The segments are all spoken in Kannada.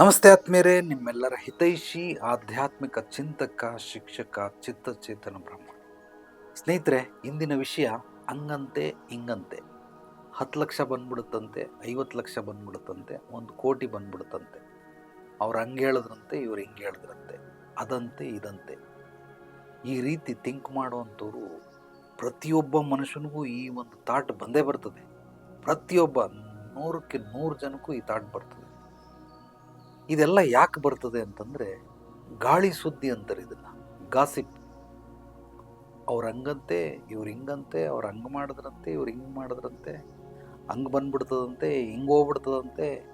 ನಮಸ್ತೆ ಆತ್ಮೀಯರೇ, ನಿಮ್ಮೆಲ್ಲರ ಹಿತೈಷಿ, ಆಧ್ಯಾತ್ಮಿಕ ಚಿಂತಕ, ಶಿಕ್ಷಕ, ಚಿತ್ತಚೇತನ ಬ್ರಹ್ಮ. ಸ್ನೇಹಿತರೆ, ಇಂದಿನ ವಿಷಯ ಹಂಗಂತೆ, ಹಿಂಗಂತೆ. ಹತ್ತು ಲಕ್ಷ ಬಂದ್ಬಿಡುತ್ತಂತೆ, ಐವತ್ತು ಲಕ್ಷ ಬಂದ್ಬಿಡುತ್ತಂತೆ, ಒಂದು ಕೋಟಿ ಬಂದ್ಬಿಡುತ್ತಂತೆ. ಅವ್ರು ಹಂಗೆ ಹೇಳಿದ್ರಂತೆ, ಇವ್ರು ಹಿಂಗೆ ಹೇಳಿದ್ರಂತೆ. ಅದಂತೆ, ಇದಂತೆ. ಈ ರೀತಿ ಥಿಂಕ್ ಮಾಡುವಂಥವ್ರು ಪ್ರತಿಯೊಬ್ಬ ಮನುಷ್ಯನಿಗೂ ಈ ಒಂದು ಥಾಟ್ ಬಂದೇ ಬರ್ತದೆ. ಪ್ರತಿಯೊಬ್ಬ ನೂರಕ್ಕೆ ನೂರು ಜನಕ್ಕೂ ಈ ಥಾಟ್ ಬರ್ತದೆ. ಇದೆಲ್ಲ ಯಾಕೆ ಬರ್ತದೆ ಅಂತಂದರೆ ಗಾಳಿ ಸುದ್ದಿ ಅಂತಾರೆ ಇದನ್ನು, ಗಾಸಿಪ್. ಅವ್ರು ಹಂಗಂತೆ, ಇವ್ರು ಹಿಂಗಂತೆ, ಅವ್ರು ಹಂಗೆ ಮಾಡಿದ್ರಂತೆ, ಇವ್ರು ಹಿಂಗೆ ಮಾಡಿದ್ರಂತೆ, ಹಂಗೆ ಬಂದ್ಬಿಡ್ತದಂತೆ, ಹಿಂಗೆ ಹೋಗ್ಬಿಡ್ತದಂತೆ,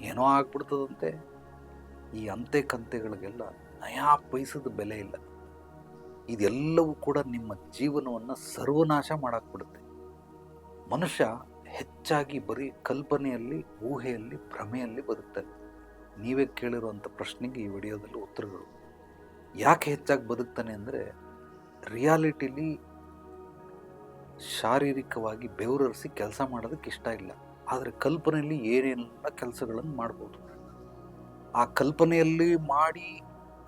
ಏನೋ ಆಗ್ಬಿಡ್ತದಂತೆ. ಈ ಅಂತೆ ಕಂತೆಗಳಿಗೆಲ್ಲ ನಯಾ ಪೈಸದ ಬೆಲೆ ಇಲ್ಲ. ಇದೆಲ್ಲವೂ ಕೂಡ ನಿಮ್ಮ ಜೀವನವನ್ನು ಸರ್ವನಾಶ ಮಾಡಾಕ್ಬಿಡುತ್ತೆ. ಮನುಷ್ಯ ಹೆಚ್ಚಾಗಿ ಬರೀ ಕಲ್ಪನೆಯಲ್ಲಿ, ಊಹೆಯಲ್ಲಿ, ಭ್ರಮೆಯಲ್ಲಿ ಬದುಕ್ತಾನೆ. ನೀವೇ ಕೇಳಿರುವಂಥ ಪ್ರಶ್ನೆಗೆ ಈ ವಿಡಿಯೋದಲ್ಲಿ ಉತ್ತರಗಳು. ಯಾಕೆ ಹೆಚ್ಚಾಗಿ ಬದುಕ್ತಾನೆ ಅಂದರೆ, ರಿಯಾಲಿಟಿಲಿ ಶಾರೀರಿಕವಾಗಿ ಬೆವರರಿಸಿ ಕೆಲಸ ಮಾಡೋದಕ್ಕೆ ಇಷ್ಟ ಇಲ್ಲ. ಆದರೆ ಕಲ್ಪನೆಯಲ್ಲಿ ಏನೆಲ್ಲ ಕೆಲಸಗಳನ್ನು ಮಾಡ್ಬೋದು. ಆ ಕಲ್ಪನೆಯಲ್ಲಿ ಮಾಡಿ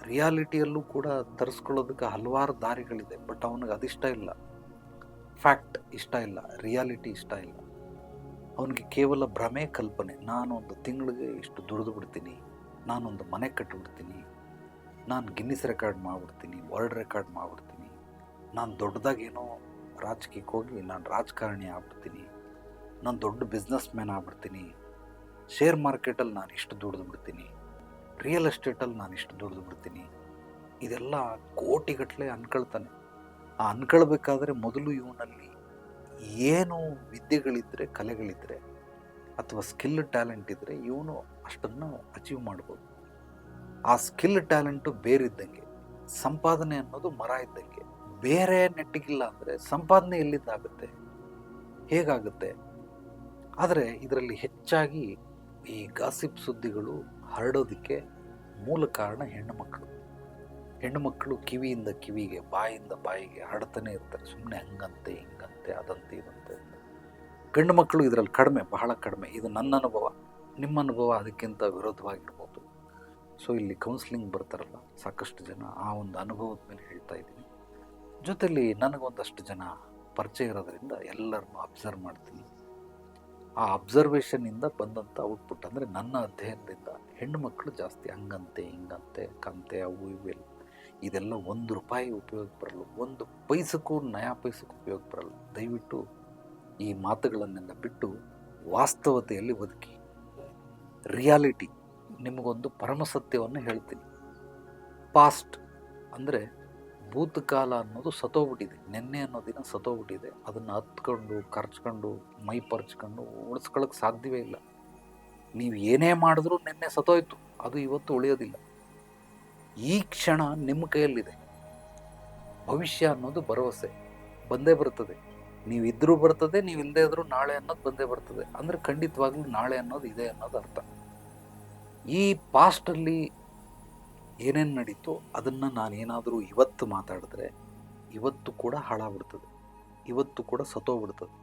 ರಿಯಾಲಿಟಿಯಲ್ಲೂ ಕೂಡ ತರಿಸ್ಕೊಳ್ಳೋದಕ್ಕೆ ಹಲವಾರು ದಾರಿಗಳಿದೆ. ಬಟ್ ಅವನಿಗೆ ಅದಿಷ್ಟ ಇಲ್ಲ. ಫ್ಯಾಕ್ಟ್ ಇಷ್ಟ ಇಲ್ಲ. ರಿಯಾಲಿಟಿ ಇಷ್ಟ ಇಲ್ಲ. ಅವನಿಗೆ ಕೇವಲ ಭ್ರಮೆ ಕಲ್ಪನೆ. ನಾನೊಂದು ತಿಂಗಳಿಗೆ ಇಷ್ಟು ದುಡಿದು ಬಿಡ್ತೀನಿ. ನಾನೊಂದು ಮನೆ ಕಟ್ಟಿಬಿಡ್ತೀನಿ. ನಾನು ಗಿನ್ನಿಸ್ ರೆಕಾರ್ಡ್ ಮಾಡಿಬಿಡ್ತೀನಿ, ವರ್ಲ್ಡ್ ರೆಕಾರ್ಡ್ ಮಾಡಿಬಿಡ್ತೀನಿ. ನಾನು ದೊಡ್ಡದಾಗೇನೋ ರಾಜಕೀಯಕ್ಕೆ ಹೋಗಿ ನಾನು ರಾಜಕಾರಣಿ ಆಗ್ಬಿಡ್ತೀನಿ. ನಾನು ದೊಡ್ಡ ಬಿಸ್ನೆಸ್ ಮ್ಯಾನ್ ಆಗ್ಬಿಡ್ತೀನಿ. ಶೇರ್ ಮಾರ್ಕೆಟಲ್ಲಿ ನಾನು ಇಷ್ಟು ದುಡಿದು ಬಿಡ್ತೀನಿ. ರಿಯಲ್ ಎಸ್ಟೇಟಲ್ಲಿ ನಾನು ಇಷ್ಟು ದುಡಿದು ಬಿಡ್ತೀನಿ. ಇದೆಲ್ಲ ಕೋಟಿಗಟ್ಟಲೆ ಅನ್ಕೊಳ್ತಾನೆ. ಆ ಅನ್ಕೊಳ್ಬೇಕಾದ್ರೆ ಮೊದಲು ಇವನಲ್ಲಿ ಏನು ವಿದ್ಯೆಗಳಿದ್ದರೆ ಕಲೆಗಳಿದ್ದರೆ ಅಥವಾ ಸ್ಕಿಲ್ ಟ್ಯಾಲೆಂಟ್ ಇದ್ದರೆ ಇವನು ಅಷ್ಟನ್ನು ಅಚೀವ್ ಮಾಡ್ಬೋದು. ಆ ಸ್ಕಿಲ್ ಟ್ಯಾಲೆಂಟು ಬೇರಿದ್ದಂಗೆ ಸಂಪಾದನೆ ಅನ್ನೋದು ಮರ ಇದ್ದಂಗೆ, ಬೇರೆ ನೆಟ್ಟಿಗಿಲ್ಲ ಅಂದರೆ ಸಂಪಾದನೆ ಎಲ್ಲಿದ್ದಾಗುತ್ತೆ? ಹೇಗಾಗುತ್ತೆ? ಆದರೆ ಇದರಲ್ಲಿ ಹೆಚ್ಚಾಗಿ ಈ ಗಾಸಿಪ್ ಸುದ್ದಿಗಳು ಹರಡೋದಕ್ಕೆ ಮೂಲ ಕಾರಣ ಹೆಣ್ಣು ಮಕ್ಕಳು. ಹೆಣ್ಣು ಮಕ್ಕಳು ಕಿವಿಯಿಂದ ಕಿವಿಗೆ, ಬಾಯಿಂದ ಬಾಯಿಗೆ ಹಾಡ್ತಾನೆ ಇರ್ತಾರೆ. ಸುಮ್ಮನೆ ಹಂಗಂತೆ, ಹಿಂಗಂತೆ, ಅದಂತೆ, ಇದಂತೆ ಗಂಡು ಮಕ್ಕಳು ಇದರಲ್ಲಿ ಕಡಿಮೆ, ಬಹಳ ಕಡಿಮೆ. ಇದು ನನ್ನ ಅನುಭವ. ನಿಮ್ಮ ಅನುಭವ ಅದಕ್ಕಿಂತ ವಿರೋಧವಾಗಿರ್ಬೋದು. ಸೊ ಇಲ್ಲಿ ಕೌನ್ಸಿಲಿಂಗ್ ಬರ್ತಾರಲ್ಲ, ಸಾಕಷ್ಟು ಜನ ಆ ಒಂದು ಅನುಭವದ ಮೇಲೆ ಹೇಳ್ತಾ ಇದ್ದೀನಿ. ಜೊತೆಲಿ ನನಗೊಂದಷ್ಟು ಜನ ಪರಿಚಯ ಇರೋದರಿಂದ ಎಲ್ಲರನ್ನೂ ಅಬ್ಸರ್ವ್ ಮಾಡ್ತೀನಿ. ಆ ಅಬ್ಸರ್ವೇಷನ್ನಿಂದ ಬಂದಂಥ ಔಟ್ಪುಟ್ ಅಂದರೆ ನನ್ನ ಅಧ್ಯಯನದಿಂದ ಹೆಣ್ಣು ಮಕ್ಕಳು ಜಾಸ್ತಿ ಹಂಗಂತೆ, ಹಿಂಗಂತೆ, ಕಂತೆ, ಅವು ಇವೆಲ್ಲ ಇದೆಲ್ಲ ಒಂದು ರೂಪಾಯಿ ಉಪಯೋಗ ಬರಲ್ಲ, ಒಂದು ಪೈಸಕ್ಕೂ ನಯಾ ಪೈಸಕ್ಕೂ ಉಪಯೋಗ ಬರಲ್ಲ. ದಯವಿಟ್ಟು ಈ ಮಾತುಗಳನ್ನೆಲ್ಲ ಬಿಟ್ಟು ವಾಸ್ತವತೆಯಲ್ಲಿ ಬದುಕಿ. ರಿಯಾಲಿಟಿ, ನಿಮಗೊಂದು ಪರಮಸತ್ಯವನ್ನು ಹೇಳ್ತೀನಿ. ಪಾಸ್ಟ್ ಅಂದರೆ ಭೂತಕಾಲ ಅನ್ನೋದು ಸತೋಗ್ಬಿಟ್ಟಿದೆ ನಿನ್ನೆ ಅನ್ನೋ ದಿನ ಸತ್ತೋಗ್ಬಿಟ್ಟಿದೆ. ಅದನ್ನು ಹತ್ಕೊಂಡು ಖರ್ಚ್ಕೊಂಡು ಮೈ ಪರ್ಚ್ಕೊಂಡು ಉಳಿಸ್ಕೊಳ್ಳೋಕೆ ಸಾಧ್ಯವೇ ಇಲ್ಲ. ನೀವು ಏನೇ ಮಾಡಿದ್ರೂ ನಿನ್ನೆ ಸತ್ತೋಯ್ತು. ಅದು ಇವತ್ತು ಉಳಿಯೋದಿಲ್ಲ. ಈ ಕ್ಷಣ ನಿಮ್ಮ ಕೈಯಲ್ಲಿದೆ. ಭವಿಷ್ಯ ಅನ್ನೋದು ಭರವಸೆ. ಬಂದೇ ಬರ್ತದೆ. ನೀವಿದ್ರೂ ಬರ್ತದೆ, ನೀವು ಇಲ್ಲದೆ ಇದ್ರೂ ನಾಳೆ ಅನ್ನೋದು ಬಂದೇ ಬರ್ತದೆ. ಅಂದರೆ ಖಂಡಿತವಾಗ್ಲೂ ನಾಳೆ ಅನ್ನೋದು ಇದೆ ಅನ್ನೋದು ಅರ್ಥ. ಈ ಪಾಸ್ಟಲ್ಲಿ ಏನೇನು ನಡೀತೋ ಅದನ್ನು ನಾನೇನಾದರೂ ಇವತ್ತು ಮಾತಾಡಿದ್ರೆ ಇವತ್ತು ಕೂಡ ಹಾಳಾಗ್ಬಿಡ್ತದೆ. ಇವತ್ತು ಕೂಡ ಸತ್ತೋಗ್ಬಿಡ್ತದೆ.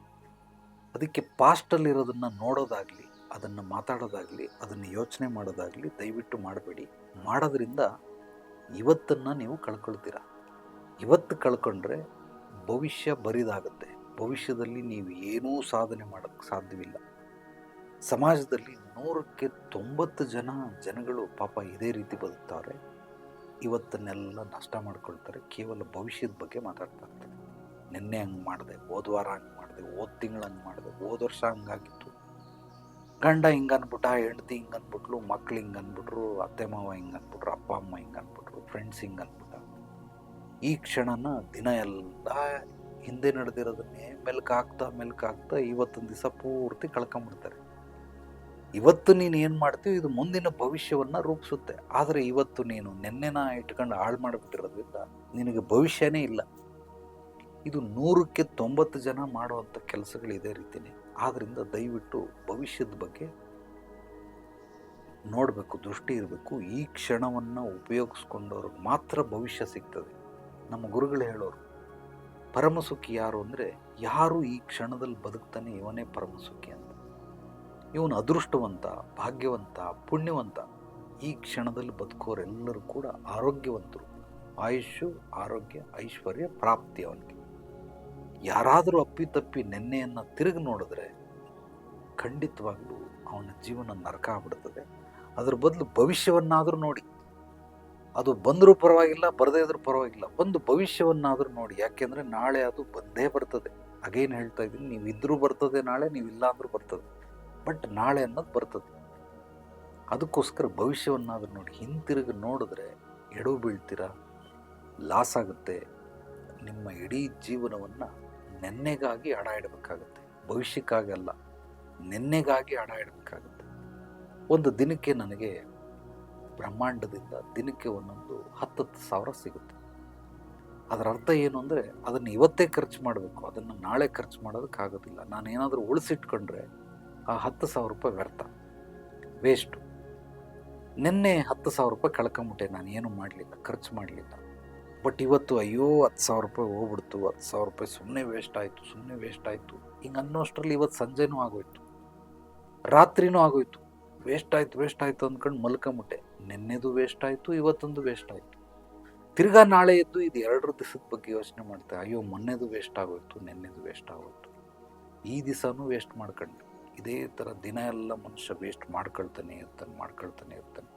ಅದಕ್ಕೆ ಪಾಸ್ಟಲ್ಲಿರೋದನ್ನು ನೋಡೋದಾಗಲಿ, ಅದನ್ನು ಮಾತಾಡೋದಾಗಲಿ, ಅದನ್ನು ಯೋಚನೆ ಮಾಡೋದಾಗಲಿ ದಯವಿಟ್ಟು ಮಾಡಬೇಡಿ. ಮಾಡೋದ್ರಿಂದ ಇವತ್ತನ್ನು ನೀವು ಕಳ್ಕೊಳ್ತೀರ? ಇವತ್ತು ಕಳ್ಕೊಂಡ್ರೆ ಭವಿಷ್ಯ ಬರಿದಾಗುತ್ತೆ. ಭವಿಷ್ಯದಲ್ಲಿ ನೀವು ಏನೂ ಸಾಧನೆ ಮಾಡೋಕ್ಕೆ ಸಾಧ್ಯವಿಲ್ಲ. ಸಮಾಜದಲ್ಲಿ ನೂರಕ್ಕೆ ತೊಂಬತ್ತು ಜನ ಜನಗಳು ಪಾಪ ಇದೇ ರೀತಿ ಬದುಕ್ತಾರೆ. ಇವತ್ತನ್ನೆಲ್ಲ ನಷ್ಟ ಮಾಡ್ಕೊಳ್ತಾರೆ. ಕೇವಲ ಭವಿಷ್ಯದ ಬಗ್ಗೆ ಮಾತಾಡ್ತಾ ಇರ್ತಾರೆ. ನಿನ್ನೆ ಹಂಗೆ ಮಾಡಿದೆ ಹೋದ ವಾರ ಹಂಗೆ ಮಾಡಿದೆ, ಹೋದ ತಿಂಗಳು ಹಂಗೆ ಮಾಡಿದೆ, ಹೋದ ವರ್ಷ ಹಂಗಾಗಿತ್ತು. ಗಂಡ ಹಿಂಗೆ ಅನ್ಬಿಟ್ಟ ಹೆಂಡತಿ ಹಿಂಗೆ ಅಂದ್ಬಿಟ್ಲು ಮಕ್ಳು ಹಿಂಗೆ ಅಂದ್ಬಿಟ್ರು ಅತ್ತೆ ಮಾವ ಹಿಂಗೆ ಅಂದ್ಬಿಟ್ರು ಅಪ್ಪ ಅಮ್ಮ ಹಿಂಗೆ ಅಂದ್ಬಿಟ್ರು ಫ್ರೆಂಡ್ಸ್ ಹಿಂಗೆ ಅಂದ್ಬಿಟ್ಟ ಈ ಕ್ಷಣನ ದಿನ ಎಲ್ಲ ಹಿಂದೆ ನಡೆದಿರೋದನ್ನೇ ಮೆಲ್ಕ್ ಹಾಕ್ತಾ ಮೆಲ್ಕ್ ಹಾಕ್ತಾ ಇವತ್ತೊಂದು ದಿವಸ ಪೂರ್ತಿ ಕಳ್ಕೊಂಬಿಡ್ತಾರೆ. ಇವತ್ತು ನೀನು ಏನು ಮಾಡ್ತೀವಿ ಇದು ಮುಂದಿನ ಭವಿಷ್ಯವನ್ನು ರೂಪಿಸುತ್ತೆ. ಆದರೆ ಇವತ್ತು ನೀನು ನೆನ್ನೆನ ಇಟ್ಕೊಂಡು ಹಾಳು ಮಾಡಿಬಿಟ್ಟಿರೋದ್ರಿಂದ ನಿನಗೆ ಭವಿಷ್ಯನೇ ಇಲ್ಲ. ಇದು ನೂರಕ್ಕೆ ತೊಂಬತ್ತು ಜನ ಮಾಡುವಂಥ ಕೆಲಸಗಳು ಇದೇ ರೀತಿಯೇ ಆದ್ದರಿಂದ ದಯವಿಟ್ಟು ಭವಿಷ್ಯದ ಬಗ್ಗೆ ನೋಡಬೇಕು, ದೃಷ್ಟಿ ಇರಬೇಕು. ಈ ಕ್ಷಣವನ್ನು ಉಪಯೋಗಿಸ್ಕೊಂಡವ್ರಿಗೆ ಮಾತ್ರ ಭವಿಷ್ಯ ಸಿಗ್ತದೆ. ನಮ್ಮ ಗುರುಗಳು ಹೇಳೋರು, ಪರಮಸುಖಿ ಯಾರು ಅಂದರೆ ಯಾರು ಈ ಕ್ಷಣದಲ್ಲಿ ಬದುಕ್ತಾನೆ ಇವನೇ ಪರಮಸುಖಿ ಅಂತ. ಇವನು ಅದೃಷ್ಟವಂತ, ಭಾಗ್ಯವಂತ, ಪುಣ್ಯವಂತ, ಈ ಕ್ಷಣದಲ್ಲಿ ಬದುಕೋರೆಲ್ಲರೂ ಕೂಡ ಆರೋಗ್ಯವಂತರು. ಆಯುಷ್ಯು, ಆರೋಗ್ಯ, ಐಶ್ವರ್ಯ, ಪ್ರಾಪ್ತಿ ಅವನಿಗೆ. ಯಾರಾದರೂ ಅಪ್ಪಿತಪ್ಪಿ ನೆನ್ನೆಯನ್ನು ತಿರುಗಿ ನೋಡಿದ್ರೆ ಖಂಡಿತವಾಗ್ಲೂ ಅವನ ಜೀವನ ನರಕ ಆಗ್ಬಿಡ್ತದೆ. ಅದ್ರ ಬದಲು ಭವಿಷ್ಯವನ್ನಾದರೂ ನೋಡಿ. ಅದು ಬಂದರೂ ಪರವಾಗಿಲ್ಲ, ಬರದೇ ಇದ್ರೂ ಪರವಾಗಿಲ್ಲ. ಒಂದು ಭವಿಷ್ಯವನ್ನಾದರೂ ನೋಡಿ. ಯಾಕೆಂದರೆ ನಾಳೆ ಅದು ಬಂದೇ ಬರ್ತದೆ. ಅಗೇನು ಹೇಳ್ತಾ ಇದ್ದೀನಿ ನೀವು ಇದ್ರೂ ಬರ್ತದೆ ನಾಳೆ ನೀವು ಇಲ್ಲ ಅಂದ್ರೂ ಬರ್ತದೆ. ಬಟ್ ನಾಳೆ ಅನ್ನೋದು ಬರ್ತದೆ. ಅದಕ್ಕೋಸ್ಕರ ಭವಿಷ್ಯವನ್ನಾದರೂ ನೋಡಿ. ಹಿಂತಿರುಗಿ ನೋಡಿದ್ರೆ ಎಡವು ಬೀಳ್ತೀರಾ? ಲಾಸ್ ಆಗುತ್ತೆ. ನಿಮ್ಮ ಇಡೀ ಜೀವನವನ್ನು ನೆನ್ನೆಗಾಗಿ ಹಣ ಇಡಬೇಕಾಗುತ್ತೆ. ಭವಿಷ್ಯಕ್ಕಾಗಲ್ಲ ನೆನ್ನೆಗಾಗಿ ಹಣ ಇಡಬೇಕಾಗುತ್ತೆ. ಒಂದು ದಿನಕ್ಕೆ ನನಗೆ ಬ್ರಹ್ಮಾಂಡದಿಂದ ದಿನಕ್ಕೆ ಒಂದೊಂದು ಹತ್ತತ್ತು ಸಾವಿರ ಸಿಗುತ್ತೆ. ಅದರ ಅರ್ಥ ಏನು ಅಂದರೆ, ಅದನ್ನು ಇವತ್ತೇ ಖರ್ಚು ಮಾಡಬೇಕು, ಅದನ್ನು ನಾಳೆ ಖರ್ಚು ಮಾಡೋದಕ್ಕಾಗೋದಿಲ್ಲ ನಾನು ಏನಾದರೂ ಉಳಿಸಿಟ್ಕೊಂಡ್ರೆ ಆ ಹತ್ತು ಸಾವಿರ ರೂಪಾಯಿ ವ್ಯರ್ಥ. ವೇಸ್ಟು ನಿನ್ನೆ ಹತ್ತು ಸಾವಿರ ರೂಪಾಯಿ ಕಳ್ಕೊಂಬಿಟ್ಟೆ ನಾನು ಏನು ಮಾಡಲಿಲ್ಲ, ಖರ್ಚು ಮಾಡಲಿಲ್ಲ. ಬಟ್ ಇವತ್ತು ಅಯ್ಯೋ ಹತ್ತು ಸಾವಿರ ರೂಪಾಯಿ ಹೋಗ್ಬಿಡ್ತು, ಹತ್ತು ಸಾವಿರ ರೂಪಾಯಿ ಸುಮ್ಮನೆ ವೇಸ್ಟ್ ಆಯಿತು ಸುಮ್ಮನೆ ವೇಸ್ಟ್ ಆಯಿತು. ಹಿಂಗೆ ಅನ್ನೋಷ್ಟರಲ್ಲಿ ಇವತ್ತು ಸಂಜೆನೂ ಆಗೋಯ್ತು. ರಾತ್ರಿನೂ ಆಗೋಯ್ತು. ವೇಸ್ಟ್ ಆಯಿತು ವೇಸ್ಟ್ ಆಯಿತು ಅಂದ್ಕೊಂಡು ಮಲ್ಕೊಂಬಿಟ್ಟೆ. ನಿನ್ನೆದು ವೇಸ್ಟ್ ಆಯಿತು, ಇವತ್ತೊಂದು ವೇಸ್ಟ್ ಆಯಿತು. ತಿರ್ಗಾ ನಾಳೆ ಎದ್ದು ಇದು ಎರಡರ ದಿವಸದ ಬಗ್ಗೆ ಯೋಚನೆ ಮಾಡ್ತೆ, ಅಯ್ಯೋ ಮೊನ್ನೆದು ವೇಸ್ಟ್ ಆಗೋಯ್ತು, ನಿನ್ನೆದು ವೇಸ್ಟ್ ಆಗೋಯ್ತು. ಈ ದಿವಸನೂ ವೇಸ್ಟ್ ಮಾಡ್ಕೊಂಡೆ. ಇದೇ ಥರ ದಿನ ಎಲ್ಲ ಮನುಷ್ಯ ವೇಸ್ಟ್ ಮಾಡ್ಕೊಳ್ತಾನೆ ಇರ್ತಾನೆ ಮಾಡ್ಕೊಳ್ತಾನೆ ಇರ್ತಾನೆ.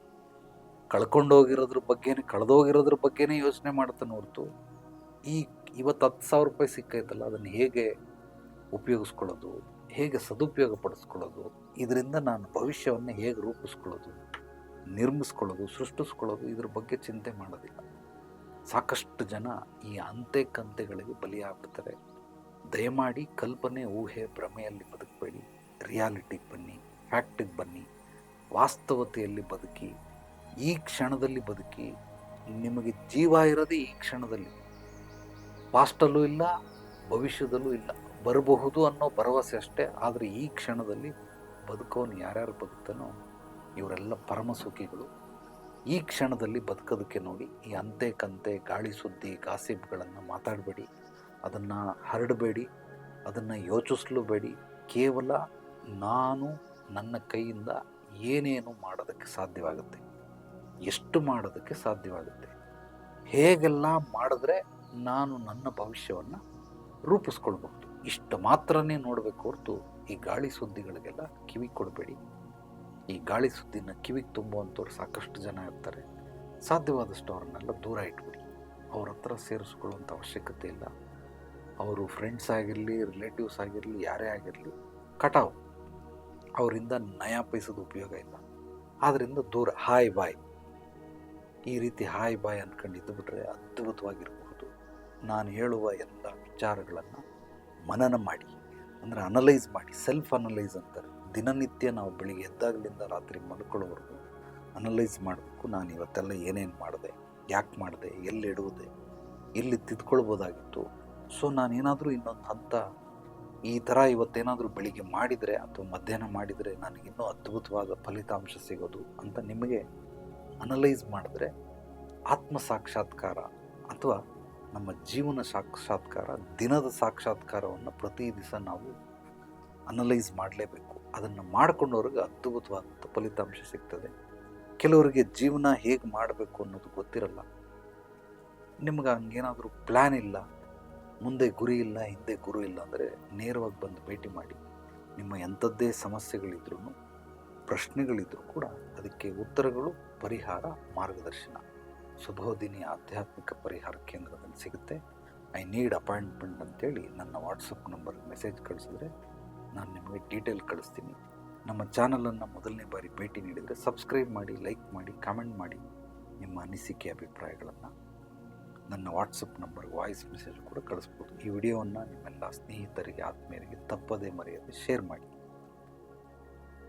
ಕಳ್ಕೊಂಡೋಗಿರೋದ್ರ ಬಗ್ಗೆನೇ, ಕಳೆದೋಗಿರೋದ್ರ ಬಗ್ಗೆನೇ ಯೋಚನೆ ಮಾಡ್ತಾನೆ ಹೊರತು ಈ ಇವತ್ತು ಹತ್ತು ಸಾವಿರ ರೂಪಾಯಿ ಸಿಕ್ಕೈತಲ್ಲ, ಅದನ್ನು ಹೇಗೆ ಉಪಯೋಗಿಸ್ಕೊಳ್ಳೋದು, ಹೇಗೆ ಸದುಪಯೋಗ ಪಡಿಸ್ಕೊಳ್ಳೋದು ಇದರಿಂದ ನಾನು ಭವಿಷ್ಯವನ್ನು ಹೇಗೆ ರೂಪಿಸ್ಕೊಳ್ಳೋದು, ನಿರ್ಮಿಸ್ಕೊಳ್ಳೋದು, ಸೃಷ್ಟಿಸ್ಕೊಳ್ಳೋದು, ಇದ್ರ ಬಗ್ಗೆ ಚಿಂತೆ ಮಾಡೋದಿಲ್ಲ. ಸಾಕಷ್ಟು ಜನ ಈ ಅಂತೆ ಕಂತೆಗಳಿಗೆ ಬಲಿಯಾಗ್ಬಿಡ್ತಾರೆ. ದಯಮಾಡಿ ಕಲ್ಪನೆ, ಊಹೆ, ಭ್ರಮೆಯಲ್ಲಿ ಬದುಕಬೇಡಿ. ರಿಯಾಲಿಟಿಗೆ ಬನ್ನಿ, ಫ್ಯಾಕ್ಟಿಗೆ ಬನ್ನಿ, ವಾಸ್ತವತೆಯಲ್ಲಿ ಬದುಕಿ ಈ ಕ್ಷಣದಲ್ಲಿ ಬದುಕಿ, ನಿಮಗೆ ಜೀವ ಇರೋದೇ ಈ ಕ್ಷಣದಲ್ಲಿ. ಪಾಸ್ಟಲ್ಲೂ ಇಲ್ಲ, ಭವಿಷ್ಯದಲ್ಲೂ ಇಲ್ಲ. ಬರಬಹುದು ಅನ್ನೋ ಭರವಸೆ ಅಷ್ಟೇ, ಆದರೆ ಈ ಕ್ಷಣದಲ್ಲಿ ಬದುಕೋನು ಯಾರ್ಯಾರು ಬದುಕ್ತಾನೋ ಇವರೆಲ್ಲ ಪರಮ ಸುಖಿಗಳು ಈ ಕ್ಷಣದಲ್ಲಿ ಬದುಕೋದಕ್ಕೆ ನೋಡಿ, ಈ ಅಂತೆ ಕಂತೆ, ಗಾಳಿ ಸುದ್ದಿ, ಗಾಸಿಪ್ಗಳನ್ನು ಮಾತಾಡಬೇಡಿ. ಅದನ್ನು ಹರಡಬೇಡಿ. ಅದನ್ನು ಯೋಚಿಸ್ಲೂಬೇಡಿ. ಕೇವಲ ನಾನು ನನ್ನ ಕೈಯಿಂದ ಏನೇನು ಮಾಡೋದಕ್ಕೆ ಸಾಧ್ಯವಾಗುತ್ತೆ. ಎಷ್ಟು ಮಾಡೋದಕ್ಕೆ ಸಾಧ್ಯವಾಗುತ್ತೆ? ಹೇಗೆಲ್ಲ ಮಾಡಿದ್ರೆ ನಾನು ನನ್ನ ಭವಿಷ್ಯವನ್ನು ರೂಪಿಸ್ಕೊಳ್ಬಹುದು? ಇಷ್ಟು ಮಾತ್ರನೇ ನೋಡಬೇಕು ಹೊರತು ಈ ಗಾಳಿ ಸುದ್ದಿಗಳಿಗೆಲ್ಲ ಕಿವಿ ಕೊಡಬೇಡಿ. ಈ ಗಾಳಿ ಸುದ್ದಿನ ಕಿವಿಗೆ ತುಂಬುವಂಥವ್ರು ಸಾಕಷ್ಟು ಜನ ಇರ್ತಾರೆ. ಸಾಧ್ಯವಾದಷ್ಟು ಅವ್ರನ್ನೆಲ್ಲ ದೂರ ಇಟ್ಬಿಡಿ. ಅವ್ರ ಹತ್ರ ಸೇರಿಸ್ಕೊಳ್ಳುವಂಥ ಅವಶ್ಯಕತೆ ಇಲ್ಲ. ಅವರು ಫ್ರೆಂಡ್ಸ್ ಆಗಿರಲಿ ರಿಲೇಟಿವ್ಸ್ ಆಗಿರಲಿ, ಯಾರೇ ಆಗಿರಲಿ ಕಟಾವು ಅವರಿಂದ ನಯಾ ಪೈಸದ ಉಪಯೋಗ ಇಲ್ಲ. ಆದ್ದರಿಂದ ದೂರ ಹಾಯ್ ಬಾಯ್ ಈ ರೀತಿ ಹಾಯ್ ಬಾಯ್ ಅಂದ್ಕೊಂಡಿದ್ದು ಬಿಟ್ಟರೆ ಅದ್ಭುತವಾಗಿರಬಹುದು. ನಾನು ಹೇಳುವ ಎಲ್ಲ ವಿಚಾರಗಳನ್ನು ಮನನ ಮಾಡಿ, ಅಂದರೆ ಅನಲೈಸ್ ಮಾಡಿ ಸೆಲ್ಫ್ ಅನಲೈಸ್ ಅಂತಾರೆ. ದಿನನಿತ್ಯ ನಾವು ಬೆಳಿಗ್ಗೆ ಎದ್ದಾಗಲಿಂದ ರಾತ್ರಿ ಮಲ್ಕೊಳ್ಳೋವರೆಗೂ ಅನಲೈಸ್ ಮಾಡಬೇಕು. ನಾನು ಇವತ್ತೆಲ್ಲ ಏನೇನು ಮಾಡಿದೆ, ಯಾಕೆ ಮಾಡಿದೆ, ಎಲ್ಲಿ ಇಡುವುದೆ, ಎಲ್ಲಿ ತಿದ್ಕೊಳ್ಬೋದಾಗಿತ್ತು. ಸೊ ನಾನೇನಾದರೂ ಇನ್ನೊಂದು ಹಂತ ಈ ಥರ ಇವತ್ತೇನಾದರೂ ಬೆಳಿಗ್ಗೆ ಮಾಡಿದರೆ ಅಥವಾ ಮಧ್ಯಾಹ್ನ ಮಾಡಿದರೆ ನನಗಿನ್ನೂ ಅದ್ಭುತವಾದ ಫಲಿತಾಂಶ ಸಿಗೋದು ಅಂತ ನಿಮಗೆ ಅನಲೈಸ್ ಮಾಡಿದ್ರೆ ಆತ್ಮ ಸಾಕ್ಷಾತ್ಕಾರ ಅಥವಾ ನಮ್ಮ ಜೀವನ ಸಾಕ್ಷಾತ್ಕಾರ, ದಿನದ ಸಾಕ್ಷಾತ್ಕಾರವನ್ನು ಪ್ರತಿ ದಿವಸ ನಾವು ಅನಲೈಸ್ ಮಾಡಲೇಬೇಕು. ಅದನ್ನು ಮಾಡಿಕೊಂಡವ್ರಿಗೆ ಅದ್ಭುತವಾದಂಥ ಫಲಿತಾಂಶ ಸಿಗ್ತದೆ. ಕೆಲವರಿಗೆ ಜೀವನ ಹೇಗೆ ಮಾಡಬೇಕು ಅನ್ನೋದು ಗೊತ್ತಿರಲ್ಲ. ನಿಮ್ಗೆ ಹಂಗೇನಾದರೂ ಪ್ಲ್ಯಾನ್ ಇಲ್ಲ, ಮುಂದೆ ಗುರಿ ಇಲ್ಲ, ಹಿಂದೆ ಗುರು ಇಲ್ಲ ಅಂದರೆ ನೇರವಾಗಿ ಬಂದು ಭೇಟಿ ಮಾಡಿ. ನಿಮ್ಮ ಎಂಥದ್ದೇ ಸಮಸ್ಯೆಗಳಿದ್ರೂ ಪ್ರಶ್ನೆಗಳಿದ್ರೂ ಕೂಡ ಅದಕ್ಕೆ ಉತ್ತರಗಳು ಪರಿಹಾರ ಮಾರ್ಗದರ್ಶನ. ಸುಭೋದಿನಿ ಆಧ್ಯಾತ್ಮಿಕ ಪರಿಹಾರ ಕೇಂದ್ರದಲ್ಲಿ ಸಿಗುತ್ತೆ. ಐ ನೀಡ್ ಅಪಾಯಿಂಟ್ಮೆಂಟ್ ಅಂತೇಳಿ ನನ್ನ ವಾಟ್ಸಪ್ ನಂಬರ್ಗೆ ಮೆಸೇಜ್ ಕಳಿಸಿದ್ರೆ ನಾನು ನಿಮಗೆ ಡೀಟೇಲ್ ಕಳಿಸ್ತೀನಿ. ನಮ್ಮ ಚಾನಲನ್ನು ಮೊದಲನೇ ಬಾರಿ ಭೇಟಿ ನೀಡಿದರೆ ಸಬ್ಸ್ಕ್ರೈಬ್ ಮಾಡಿ, ಲೈಕ್ ಮಾಡಿ, ಕಾಮೆಂಟ್ ಮಾಡಿ ನಿಮ್ಮ ಅನಿಸಿಕೆ ಅಭಿಪ್ರಾಯಗಳನ್ನು ನನ್ನ ವಾಟ್ಸಪ್ ನಂಬರ್ ವಾಯ್ಸ್ ಮೆಸೇಜ್ ಕೂಡ ಕಳಿಸ್ಬೋದು. ಈ ವಿಡಿಯೋವನ್ನು ನಿಮ್ಮೆಲ್ಲ ಸ್ನೇಹಿತರಿಗೆ, ಆತ್ಮೀಯರಿಗೆ ತಪ್ಪದೇ ಮರೆಯದೆ ಶೇರ್ ಮಾಡಿ.